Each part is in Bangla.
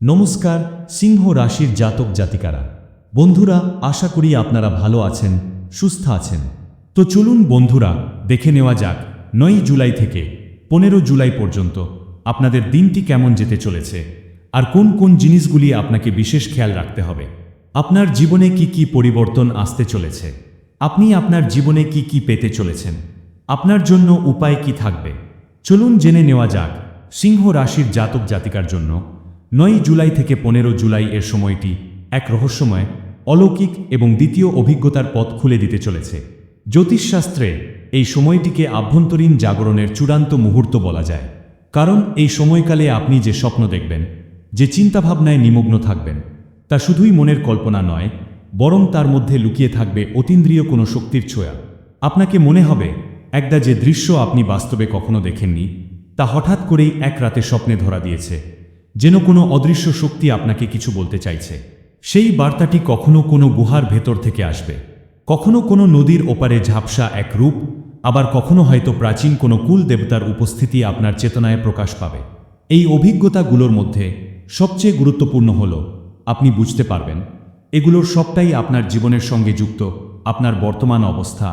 নমস্কার, সিংহ রাশির জাতক জাতিকারা। বন্ধুরা, আশা করি আপনারা ভালো আছেন, সুস্থ আছেন। তো চলুন বন্ধুরা, দেখে নেওয়া যাক নয় জুলাই থেকে পনেরো জুলাই পর্যন্ত আপনাদের দিনটি কেমন যেতে চলেছে, আর কোন কোন জিনিসগুলি আপনাকে বিশেষ খেয়াল রাখতে হবে। আপনার জীবনে কি কি পরিবর্তন আসতে চলেছে? আপনি আপনার জীবনে কি কি পেতে চলেছেন? আপনার জন্য উপায় কি থাকবে? চলুন জেনে নেওয়া যাক, সিংহ রাশির জাতক জাতিকার জন্য নয় জুলাই থেকে পনেরো জুলাই এর সময়টি এক রহস্যময়, অলৌকিক এবং দ্বিতীয় অভিজ্ঞতার পথ খুলে দিতে চলেছে। জ্যোতিষশাস্ত্রে এই সময়টিকে আভ্যন্তরীণ জাগরণের চূড়ান্ত মুহূর্ত বলা যায়। কারণ এই সময়কালে আপনি যে স্বপ্ন দেখবেন, যে চিন্তাভাবনায় নিমগ্ন থাকবেন, তা শুধুই মনের কল্পনা নয়, বরং তার মধ্যে লুকিয়ে থাকবে অতীন্দ্রিয় কোনো শক্তির ছোঁয়া। আপনাকে মনে হবে, একদা যে দৃশ্য আপনি বাস্তবে কখনো দেখেননি, তা হঠাৎ করেই এক রাতে স্বপ্নে ধরা দিয়েছে। যেন কোনো অদৃশ্য শক্তি আপনাকে কিছু বলতে চাইছে। সেই বার্তাটি কখনো কোনো গুহার ভেতর থেকে আসবে। কখনো কোনো নদীর ওপারে ঝাপসা এক রূপ, আবার কখনো হয়তো প্রাচীন কোনো কুল দেবতার উপস্থিতি আপনার চেতনায় প্রকাশ পাবে। এই অভিজ্ঞতাগুলোর মধ্যে সবচেয়ে গুরুত্বপূর্ণ হল, আপনি বুঝতে পারবেন, এগুলোর সবটাই আপনার জীবনের সঙ্গে যুক্ত, আপনার বর্তমান অবস্থা,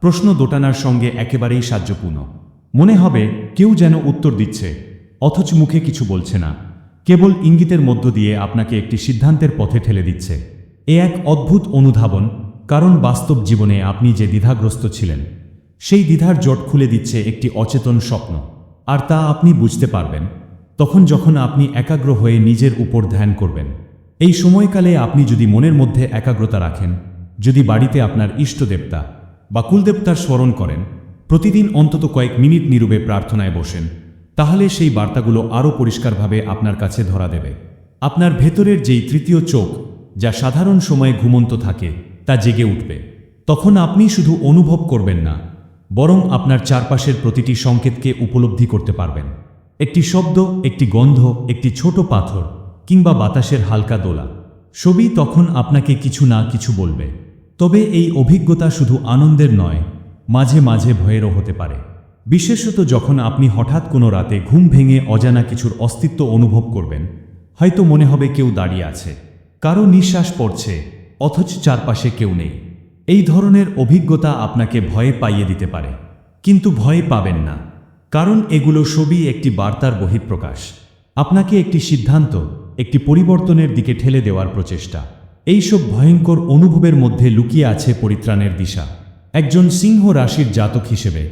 প্রশ্ন দোটানার সঙ্গে একেবারেই সাহায্যপূর্ণ। মনে হবে কেউ যেন উত্তর দিচ্ছে, অথচ মুখে কিছু বলছে না। কেবল ইঙ্গিতের মধ্য দিয়ে আপনাকে একটি সিদ্ধান্তের পথে ঠেলে দিচ্ছে। এ এক অদ্ভুত অনুধাবন, কারণ বাস্তব জীবনে আপনি যে দ্বিধাগ্রস্ত ছিলেন, সেই দ্বিধার জট খুলে দিচ্ছে একটি অচেতন স্বপ্ন। আর তা আপনি বুঝতে পারবেন, তখন যখন আপনি একাগ্র হয়ে নিজের উপর ধ্যান করবেন। এই সময়কালে আপনি যদি মনের মধ্যে একাগ্রতা রাখেন, যদি বাড়িতে আপনার ইষ্টদেবতা বা কুলদেবতার স্মরণ করেন, প্রতিদিন অন্তত কয়েক মিনিট নীরবে প্রার্থনায় বসেন তাহলে সেই বার্তাগুলো আরও পরিষ্কারভাবে আপনার কাছে ধরা দেবে। আপনার ভেতরের যেই তৃতীয় চোখ, যা সাধারণ সময়ে ঘুমন্ত থাকে, তা জেগে উঠবে। তখন আপনি শুধু অনুভব করবেন না, বরং আপনার চারপাশের প্রতিটি সংকেতকে উপলব্ধি করতে পারবেন। একটি শব্দ, একটি গন্ধ, একটি ছোট পাথর, কিংবা বাতাসের হালকা দোলা। সবই তখন আপনাকে কিছু না কিছু বলবে। তবে এই অভিজ্ঞতা শুধু আনন্দের নয়, মাঝে মাঝে ভয়েরও হতে পারে। বিশেষত যখন আপনি হঠাৎ কোনো রাতে ঘুম ভেঙে অজানা কিছুর অস্তিত্ব অনুভব করবেন, হয়তো মনে হবে কেউ দাঁড়িয়ে আছে, কারও নিঃশ্বাস পড়ছে, অথচ চারপাশে কেউ নেই। এই ধরনের অভিজ্ঞতা আপনাকে ভয়ে পাইয়ে দিতে পারে, কিন্তু ভয় পাবেন না, কারণ এগুলো সবই একটি বার্তার বহিঃপ্রকাশ। আপনাকে একটি সিদ্ধান্ত, একটি পরিবর্তনের দিকে ঠেলে দেওয়ার প্রচেষ্টা। এইসব ভয়ঙ্কর অনুভবের মধ্যে লুকিয়ে আছে পরিত্রাণের দিশা। একজন সিংহ রাশির জাতক হিসেবে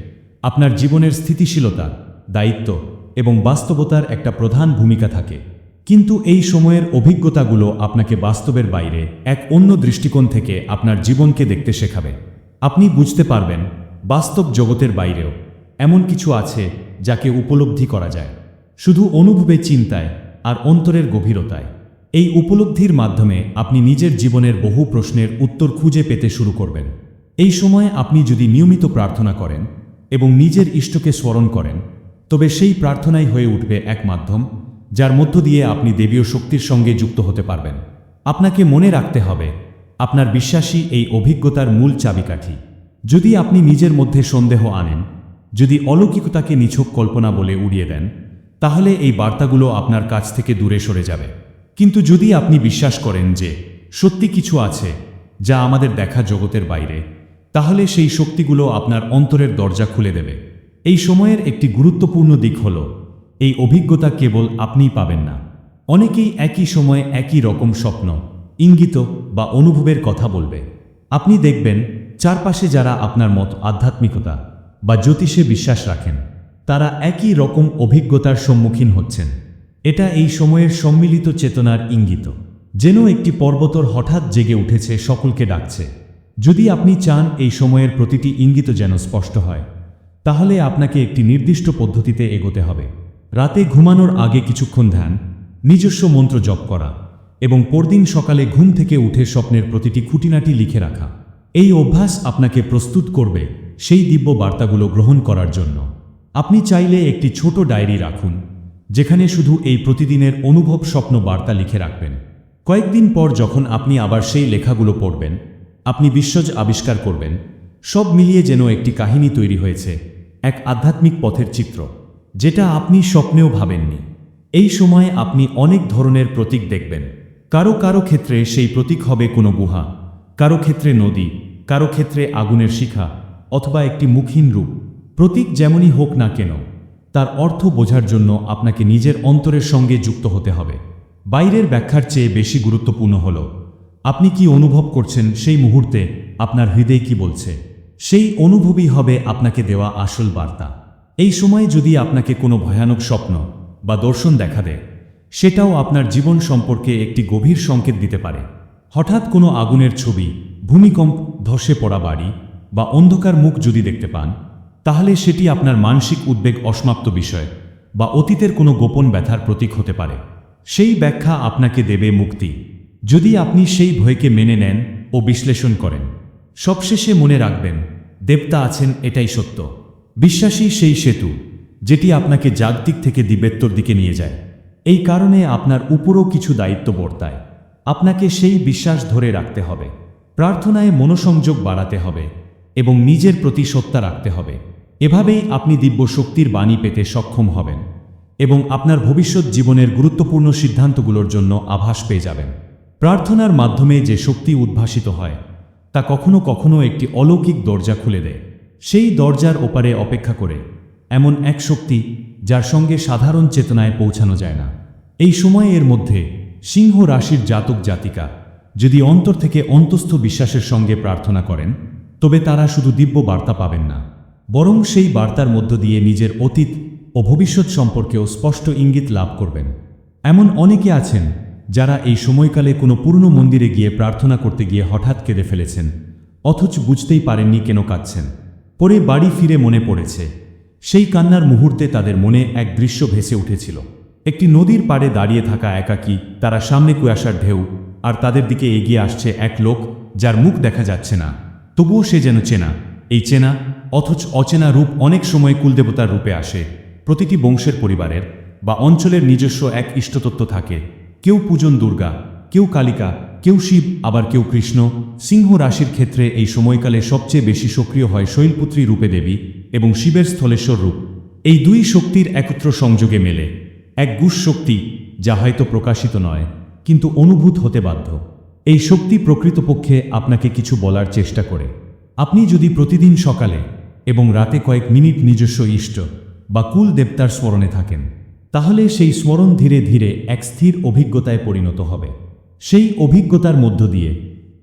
আপনার জীবনের স্থিতিশীলতা, দায়িত্ব এবং বাস্তবতার একটা প্রধান ভূমিকা থাকে। কিন্তু এই সময়ের অভিজ্ঞতাগুলো আপনাকে বাস্তবের বাইরে এক অন্য দৃষ্টিকোণ থেকে আপনার জীবনকে দেখতে শেখাবে। আপনি বুঝতে পারবেন, বাস্তব জগতের বাইরেও এমন কিছু আছে যাকে উপলব্ধি করা যায়। শুধু অনুভবে চিন্তায় আর অন্তরের গভীরতায়। এই উপলব্ধির মাধ্যমে আপনি নিজের জীবনের বহু প্রশ্নের উত্তর খুঁজে পেতে শুরু করবেন। এই সময় আপনি যদি নিয়মিত প্রার্থনা করেন এবং নিজের ইষ্টকে স্মরণ করেন, তবে সেই প্রার্থনাই হয়ে উঠবে এক মাধ্যম, যার মধ্য দিয়ে আপনি দেবীয় শক্তির সঙ্গে যুক্ত হতে পারবেন। আপনাকে মনে রাখতে হবে, আপনার বিশ্বাসী এই অভিজ্ঞতার মূল চাবিকাঠি। যদি আপনি নিজের মধ্যে সন্দেহ আনেন, যদি অলৌকিকতাকে নিছক কল্পনা বলে উড়িয়ে দেন, তাহলে এই বার্তাগুলো আপনার কাছ থেকে দূরে সরে যাবে। কিন্তু যদি আপনি বিশ্বাস করেন যে সত্যি কিছু আছে, যা আমাদের দেখা জগতের বাইরে তাহলে সেই শক্তিগুলো আপনার অন্তরের দরজা খুলে দেবে। এই সময়ের একটি গুরুত্বপূর্ণ দিক হল, এই অভিজ্ঞতা কেবল আপনিই পাবেন না। অনেকেই একই সময়ে একই রকম স্বপ্ন, ইঙ্গিত বা অনুভবের কথা বলবে। আপনি দেখবেন, চারপাশে যারা আপনার মত আধ্যাত্মিকতা বা জ্যোতিষে বিশ্বাস রাখেন, তারা একই রকম অভিজ্ঞতার সম্মুখীন হচ্ছেন। এটা এই সময়ের সম্মিলিত চেতনার ইঙ্গিত। যেন একটি পর্বতর হঠাৎ জেগে উঠেছে, সকলকে ডাকছে। যদি আপনি চান এই সময়ের প্রতিটি ইঙ্গিত যেন স্পষ্ট হয়, তাহলে আপনাকে একটি নির্দিষ্ট পদ্ধতিতে এগোতে হবে। রাতে ঘুমানোর আগে কিছুক্ষণ ধ্যান, নিজস্ব মন্ত্র জপ করা এবং পরদিন সকালে ঘুম থেকে উঠে স্বপ্নের প্রতিটি খুঁটিনাটি লিখে রাখা। এই অভ্যাস আপনাকে প্রস্তুত করবে সেই দিব্য বার্তাগুলো গ্রহণ করার জন্য। আপনি চাইলে একটি ছোট ডায়েরি রাখুন, যেখানে শুধু এই প্রতিদিনের অনুভব স্বপ্ন বার্তা লিখে রাখবেন। কয়েকদিন পর যখন আপনি আবার সেই লেখাগুলো পড়বেন আপনি বিশ্বজ আবিষ্কার করবেন। সব মিলিয়ে যেন একটি কাহিনী তৈরি হয়েছে, এক আধ্যাত্মিক পথের চিত্র, যেটা আপনি স্বপ্নেও ভাবেননি। এই সময়ে আপনি অনেক ধরনের প্রতীক দেখবেন। কারও কারও ক্ষেত্রে সেই প্রতীক হবে কোনো গুহা, কারও ক্ষেত্রে নদী, কারও ক্ষেত্রে আগুনের শিখা, অথবা একটি মুখহীন রূপ। প্রতীক যেমনই হোক না কেন, তার অর্থ বোঝার জন্য আপনাকে নিজের অন্তরের সঙ্গে যুক্ত হতে হবে। বাইরের ব্যাখ্যার চেয়ে বেশি গুরুত্বপূর্ণ হল আপনি কি অনুভব করছেন সেই মুহূর্তে আপনার হৃদয় কি বলছে? সেই অনুভবই হবে আপনাকে দেওয়া আসল বার্তা। এই সময় যদি আপনাকে কোনো ভয়ানক স্বপ্ন বা দর্শন দেখা দেয়, সেটাও আপনার জীবন সম্পর্কে একটি গভীর সংকেত দিতে পারে। হঠাৎ কোনো আগুনের ছবি, ভূমিকম্প, ধসে পড়া বাড়ি বা অন্ধকার মুখ যদি দেখতে পান, তাহলে সেটি আপনার মানসিক উদ্বেগ অসমাপ্ত বিষয় বা অতীতের কোনো গোপন ব্যথার প্রতীক হতে পারে। সেই ব্যাখ্যা আপনাকে দেবে মুক্তি। যদি আপনি সেই ভয়কে মেনে নেন ও বিশ্লেষণ করেন, সবশেষে মনে রাখবেন, দেবতা আছেন এটাই সত্য। বিশ্বাসী সেই সেতু, যেটি আপনাকে জাগতিক থেকে দিবেত্তর দিকে নিয়ে যায়। এই কারণে আপনার উপরও কিছু দায়িত্ব বর্তায়। আপনাকে সেই বিশ্বাস ধরে রাখতে হবে। প্রার্থনায় মনোসংযোগ বাড়াতে হবে এবং নিজের প্রতি সত্তা রাখতে হবে। এভাবেই আপনি দিব্য শক্তির বাণী পেতে সক্ষম হবেন এবং আপনার ভবিষ্যৎ জীবনের গুরুত্বপূর্ণ সিদ্ধান্তগুলোর জন্য আভাস পেয়ে যাবেন। প্রার্থনার মাধ্যমে যে শক্তি উদ্ভাসিত হয়, তা কখনো কখনো একটি অলৌকিক দরজা খুলে দেয়। সেই দরজার ওপারে অপেক্ষা করে এমন এক শক্তি যার সঙ্গে সাধারণ চেতনায় পৌঁছানো যায় না। এই সময়ে এর মধ্যে সিংহ রাশির জাতক জাতিকা যদি অন্তর থেকে অন্তস্থ বিশ্বাসের সঙ্গে প্রার্থনা করেন, তবে তারা শুধু দিব্য বার্তা পাবেন না, বরং সেই বার্তার মধ্য দিয়ে নিজের অতীত ও ভবিষ্যৎ সম্পর্কেও স্পষ্ট ইঙ্গিত লাভ করবেন। এমন অনেকে আছেন যারা এই সময়কালে কোনো পুরনো মন্দিরে গিয়ে প্রার্থনা করতে গিয়ে হঠাৎ কেঁদে ফেলেছেন, অথচ বুঝতেই পারেননি কেন কাঁদছেন। পরে বাড়ি ফিরে মনে পড়েছে। সেই কান্নার মুহূর্তে তাদের মনে এক দৃশ্য ভেসে উঠেছিল। একটি নদীর পাড়ে দাঁড়িয়ে থাকা একাকী, তারা সামনে কুয়াশার ঢেউ, আর তাদের দিকে এগিয়ে আসছে এক লোক, যার মুখ দেখা যাচ্ছে না। তবুও সে যেন চেনা। এই চেনা, অথচ অচেনা রূপ অনেক সময় কুলদেবতার রূপে আসে। প্রতিটি বংশের পরিবারের বা অঞ্চলের নিজস্ব এক ইষ্টতত্ত্ব থাকে। কেউ পূজন দুর্গা, কেউ কালিকা, কেউ শিব, আবার কেউ কৃষ্ণ। সিংহ রাশির ক্ষেত্রে এই সময়কালে সবচেয়ে বেশি সক্রিয় হয় শৈলপুত্রী রূপে দেবী এবং শিবের স্থলেশ্বর রূপ। এই দুই শক্তির একত্র সংযোগে মেলে। এক গুষ শক্তি, যা হয়তো প্রকাশিত নয়, কিন্তু অনুভূত হতে বাধ্য। এই শক্তি প্রকৃতপক্ষে আপনাকে কিছু বলার চেষ্টা করে। আপনি যদি প্রতিদিন সকালে এবং রাতে কয়েক মিনিট নিজস্ব ইষ্ট বা কুল দেবতার স্মরণে থাকেন তাহলে সেই স্মরণ ধীরে ধীরে এক স্থির অভিজ্ঞতায় পরিণত হবে। সেই অভিজ্ঞতার মধ্য দিয়ে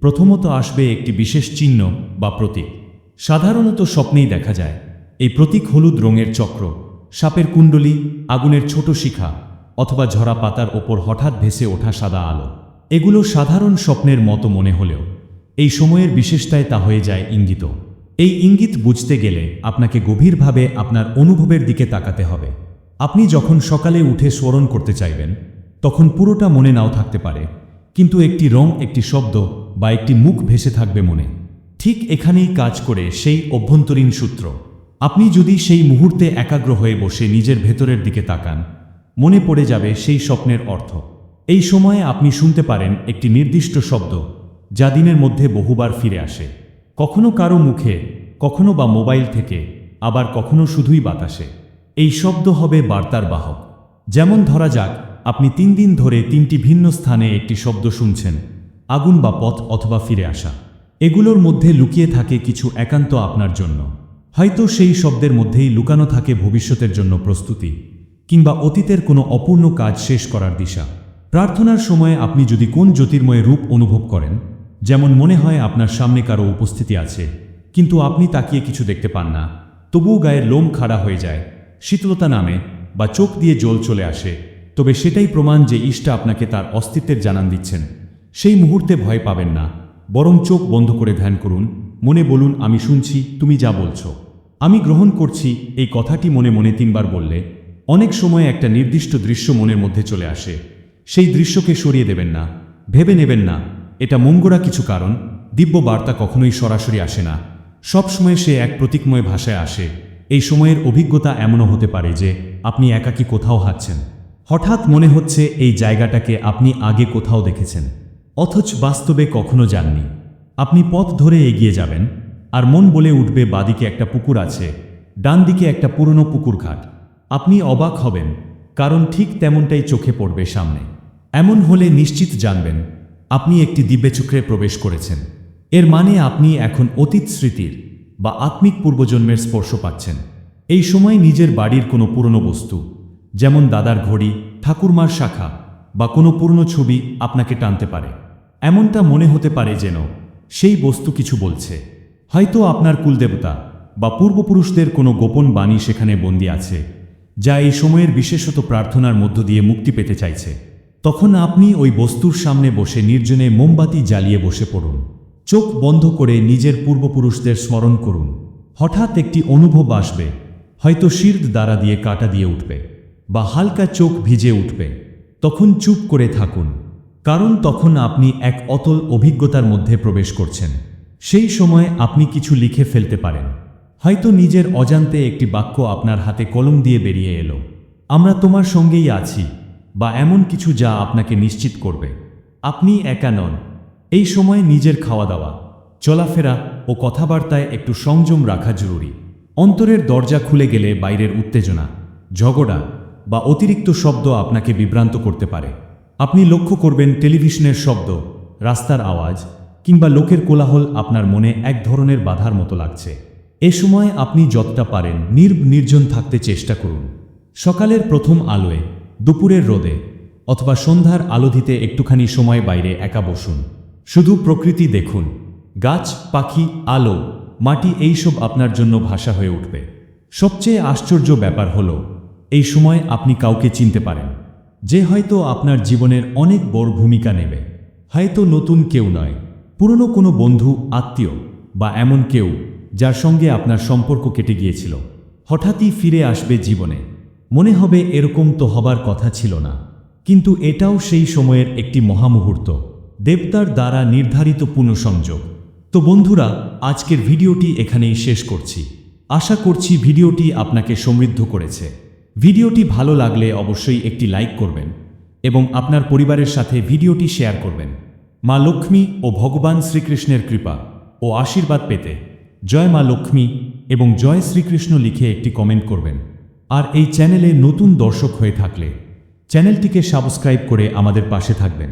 প্রথমত আসবে একটি বিশেষ চিহ্ন বা প্রতীক। সাধারণত স্বপ্নেই দেখা যায়, এই প্রতীক হলুদ রঙের চক্র, সাপের কুণ্ডলী, আগুনের ছোট শিখা, অথবা ঝরা পাতার ওপর হঠাৎ ভেসে ওঠা সাদা আলো। এগুলো সাধারণ স্বপ্নের মতো মনে হলেও, এই সময়ের বিশেষতায় তা হয়ে যায় ইঙ্গিত। এই ইঙ্গিত বুঝতে গেলে আপনাকে গভীরভাবে আপনার অনুভবের দিকে তাকাতে হবে। আপনি যখন সকালে উঠে স্মরণ করতে চাইবেন, তখন পুরোটা মনে নাও থাকতে পারে, কিন্তু একটি রং, একটি শব্দ বা একটি মুখ ভেসে থাকবে মনে। ঠিক এখানেই কাজ করে সেই অভ্যন্তরীণ সূত্র। আপনি যদি সেই মুহূর্তে একাগ্র হয়ে বসে নিজের ভেতরের দিকে তাকান, মনে পড়ে যাবে সেই স্বপ্নের অর্থ। এই সময়ে আপনি শুনতে পারেন একটি নির্দিষ্ট শব্দ, যা দিনের মধ্যে বহুবার ফিরে আসে। কখনো কারও মুখে, কখনো বা মোবাইল থেকে, আবার কখনো শুধুই বাতাসে। এই শব্দ হবে বার্তার বাহক। যেমন ধরা যাক, আপনি তিন দিন ধরে তিনটি ভিন্ন স্থানে একটি শব্দ শুনছেন, আগুন বা পথ অথবা ফিরে আসা। এগুলোর মধ্যে লুকিয়ে থাকে কিছু একান্ত আপনার জন্য। হয়তো সেই শব্দের মধ্যেই লুকানো থাকে ভবিষ্যতের জন্য প্রস্তুতি, কিংবা অতীতের কোনো অপূর্ণ কাজ শেষ করার দিশা। প্রার্থনার সময় আপনি যদি কোন জ্যোতির্ময় রূপ অনুভব করেন, যেমন মনে হয় আপনার সামনে কারও উপস্থিতি আছে, কিন্তু আপনি তাকিয়ে কিছু দেখতে পান না, তবুও গায়ের লোম খাড়া হয়ে যায় শীতলতা নামে বা চোখ দিয়ে জল চলে আসে, তবে সেটাই প্রমাণ যে ইষ্টা আপনাকে তার অস্তিত্বের জানান দিচ্ছেন। সেই মুহূর্তে ভয় পাবেন না, বরং চোখ বন্ধ করে ধ্যান করুন, মনে বলুন, আমি শুনছি, তুমি যা বলছো। আমি গ্রহণ করছি এই কথাটি মনে মনে তিনবার বললে, অনেক সময় একটা নির্দিষ্ট দৃশ্য মনের মধ্যে চলে আসে। সেই দৃশ্যকে সরিয়ে দেবেন না, ভেবে নেবেন না, এটা মঙ্গরা কিছু কারণ দিব্য বার্তা কখনোই সরাসরি আসে না। সবসময় সে এক প্রতীকময় ভাষায় আসে। এই সময়ের অভিজ্ঞতা এমনও হতে পারে যে আপনি একাকী কোথাও হাঁটছেন। হঠাৎ মনে হচ্ছে এই জায়গাটাকে আপনি আগে কোথাও দেখেছেন। অথচ বাস্তবে কখনো যাননি। আপনি পথ ধরে এগিয়ে যাবেন আর মন বলে উঠবে বাদিকে একটা পুকুর আছে ডান দিকে একটা পুরনো পুকুর ঘাট আপনি অবাক হবেন, কারণ ঠিক তেমনটাই চোখে পড়বে সামনে। এমন হলে নিশ্চিত জানবেন, আপনি একটি দিব্যচক্রে প্রবেশ করেছেন। এর মানে আপনি এখন অতীত স্মৃতির বা আত্মিক পূর্বজন্মের স্পর্শ পাচ্ছেন। এই সময় নিজের বাড়ির কোনো পুরনো বস্তু, যেমন দাদার ঘড়ি, ঠাকুরমার শাখা বা কোনো পুরনো ছবি আপনাকে টানতে পারে। এমনটা মনে হতে পারে যেন সেই বস্তু কিছু বলছে। হয়তো আপনার কুলদেবতা বা পূর্বপুরুষদের কোনো গোপন বাণী সেখানে বন্দী আছে, যা এই সময়ের বিশেষত প্রার্থনার মধ্য দিয়ে মুক্তি পেতে চাইছে। তখন আপনি ওই বস্তুর সামনে বসে নির্জনে মোমবাতি জ্বালিয়ে বসে পড়ুন। চোখ বন্ধ করে নিজের পূর্বপুরুষদের স্মরণ করুন। হঠাৎ একটি অনুভব আসবে, হয়তো শির দ্বারা দিয়ে কাটা দিয়ে উঠবে, বা হালকা চোখ ভিজে উঠবে। তখন চুপ করে থাকুন, কারণ তখন আপনি এক অতল অভিজ্ঞতার মধ্যে প্রবেশ করছেন। সেই সময় আপনি কিছু লিখে ফেলতে পারেন। হয়তো নিজের অজান্তে একটি বাক্য আপনার হাতে কলম দিয়ে বেরিয়ে এলো, আমরা তোমার সঙ্গেই আছি, বা এমন কিছু যা আপনাকে নিশ্চিত করবে। আপনি একা নন এই সময় নিজের খাওয়া দাওয়া চলাফেরা ও কথাবার্তায় একটু সংযম রাখা জরুরি। অন্তরের দরজা খুলে গেলে বাইরের উত্তেজনা, ঝগড়া বা অতিরিক্ত শব্দ আপনাকে বিভ্রান্ত করতে পারে। আপনি লক্ষ্য করবেন টেলিভিশনের শব্দ, রাস্তার আওয়াজ কিংবা লোকের কোলাহল আপনার মনে এক ধরনের বাধার মতো লাগছে। এ সময় আপনি যতটা পারেন নির্ব নির্জন থাকতে চেষ্টা করুন। সকালের প্রথম আলোয়, দুপুরের রোদে অথবা সন্ধ্যার আলোধিতে একটুখানি সময় বাইরে একা বসুন। শুধু প্রকৃতি দেখুন, গাছ, পাখি, আলো, মাটি এইসব আপনার জন্য ভাষা হয়ে উঠবে। সবচেয়ে আশ্চর্য ব্যাপার হল, এই সময় আপনি কাউকে চিনতে পারেন, যে হয়তো আপনার জীবনের অনেক বড় ভূমিকা নেবে। হয়তো নতুন কেউ নয়, পুরনো কোনো বন্ধু, আত্মীয়, বা এমন কেউ যার সঙ্গে আপনার সম্পর্ক কেটে গিয়েছিল। হঠাৎই ফিরে আসবে জীবনে। মনে হবে এরকম তো হবার কথা ছিল না, কিন্তু এটাও সেই সময়ের একটি মহামুহূর্ত। দেবতার দ্বারা নির্ধারিত পুনঃসংযোগ। তো বন্ধুরা, আজকের ভিডিওটি এখানেই শেষ করছি। আশা করছি ভিডিওটি আপনাকে সমৃদ্ধ করেছে। ভিডিওটি ভালো লাগলে অবশ্যই একটি লাইক করবেন এবং আপনার পরিবারের সাথে ভিডিওটি শেয়ার করবেন। মা লক্ষ্মী ও ভগবান শ্রীকৃষ্ণের কৃপা ও আশীর্বাদ পেতে জয় মা লক্ষ্মী এবং জয় শ্রীকৃষ্ণ লিখে একটি কমেন্ট করবেন। আর এই চ্যানেলে নতুন দর্শক হয়ে থাকলে চ্যানেলটিকে সাবস্ক্রাইব করে আমাদের পাশে থাকবেন।